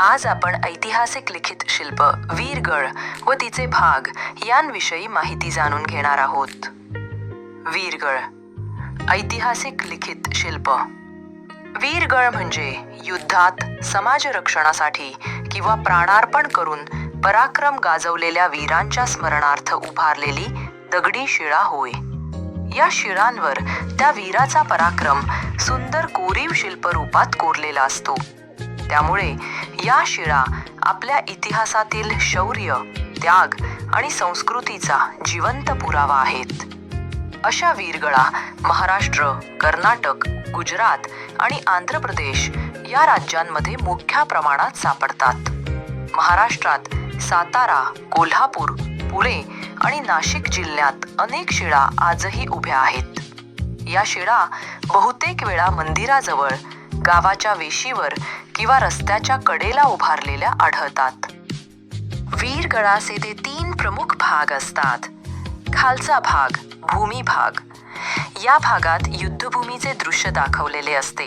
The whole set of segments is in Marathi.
आज आपण ऐतिहासिक लिखित शिल्प वीरगळ व तिचे भाग यांविषयी माहिती जाणून घेणार आहोत. वीरगळ ऐतिहासिक लिखित शिल्प. वीरगळ म्हणजे युद्धात समाज रक्षणासाठी किंवा प्राणार्पण करून पराक्रम गाजवलेल्या वीरांच्या स्मरणार्थ उभारलेली दगडी शिळा होय. या शिळांवर त्या वीराचा पराक्रम सुंदर कोरीव शिल्प रूपात कोरलेला असतो. त्यामुळे या शिळा आपल्या इतिहासातील शौर्य त्याग आणि संस्कृतीचा जिवंत पुरावा आहेत. अशा वीरगळा महाराष्ट्र कर्नाटक गुजरात आणि आंध्र प्रदेश या राज्यांमध्ये मोठ्या प्रमाणात सापडतात. महाराष्ट्रात सातारा कोल्हापूर पुणे आणि नाशिक जिल्ह्यात अनेक शिळा आजही उभ्या आहेत. या शिळा बहुतेक वेळा मंदिराजवळ गावाच्या वेशीवर किंवा रस्त्याच्या कडेला उभारलेल्या आढळतात. वीरगळाचे ते तीन प्रमुख भाग असतात. खालचा भाग भूमी भाग. या भागात युद्धभूमीचे दृश्य दाखवलेले असते.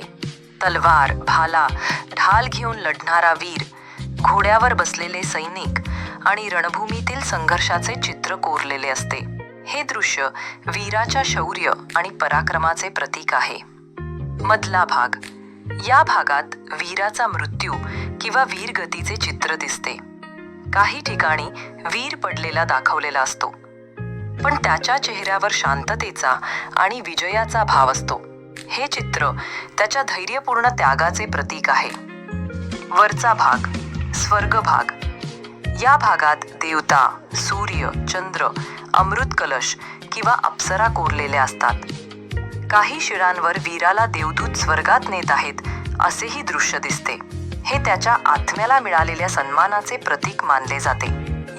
तलवार भाला ढाल घेऊन लढणारा वीर घोड्यावर बसलेले सैनिक आणि रणभूमीतील संघर्षाचे चित्र कोरलेले असते. हे दृश्य वीराच्या शौर्य आणि पराक्रमाचे प्रतीक आहे. मधला भाग या भागात वीराचा मृत्यू किंवा वीरगतीचे चित्र दिसते. काही ठिकाणी वीर पडलेला दाखवलेला असतो. पण त्याच्या चेहऱ्यावर शांततेचा आणि विजयाचा भाव असतो. हे चित्र त्याच्या धैर्यपूर्ण त्यागाचे प्रतीक आहे. वरचा भाग स्वर्ग भाग. या भागात देवता सूर्य चंद्र अमृत कलश किंवा अप्सरा कोरलेल्या असतात. काही शिळांवर वीराला देवदूत स्वर्गात नेत आहेत असेही दृश्य दिसते. हे त्याच्या आत्म्याला मिळालेल्या सन्मानाचे प्रतीक मानले जाते.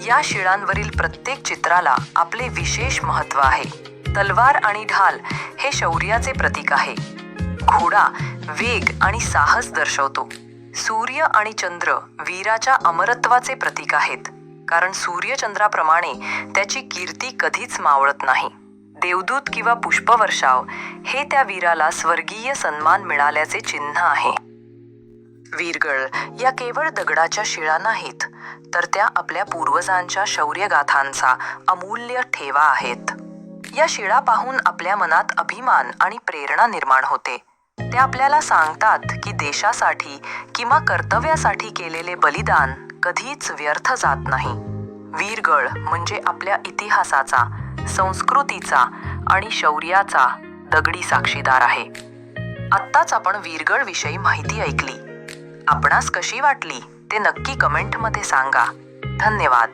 या शिळांवरील प्रत्येक चित्राला आपले विशेष महत्त्व आहे. तलवार आणि ढाल हे शौर्याचे प्रतीक आहे. घोडा वेग आणि साहस दर्शवतो. सूर्य आणि चंद्र वीराच्या अमरत्वाचे प्रतीक आहेत कारण सूर्यचंद्राप्रमाणे त्याची कीर्ती कधीच मावळत नाही. देवदूत किंवा पुष्पवर्षाव हे त्या वीराला स्वर्गीय सन्मान मिळाल्याचे चिन्ह आहे. वीरगळ या केवळ दगडाच्या शिळा नाहीत तर त्या आपल्या पूर्वजांच्या शौर्यगाथांचा अमूल्य ठेवा आहेत. या शिळा पाहून आपल्या मनात अभिमान आणि प्रेरणा निर्माण होते. ते आपल्याला सांगतात की देशासाठी किंवा कर्तव्यासाठी केलेले बलिदान कधीच व्यर्थ जात नाही. वीरगळ म्हणजे आपल्या इतिहासाचा संस्कृतीचा आणि शौर्याचा दगडी साक्षीदार आहे. आत्ताच आपण वीरगळ विषयी माहिती ऐकली. आपणास कशी वाटली ते नक्की कमेंटमध्ये सांगा. धन्यवाद.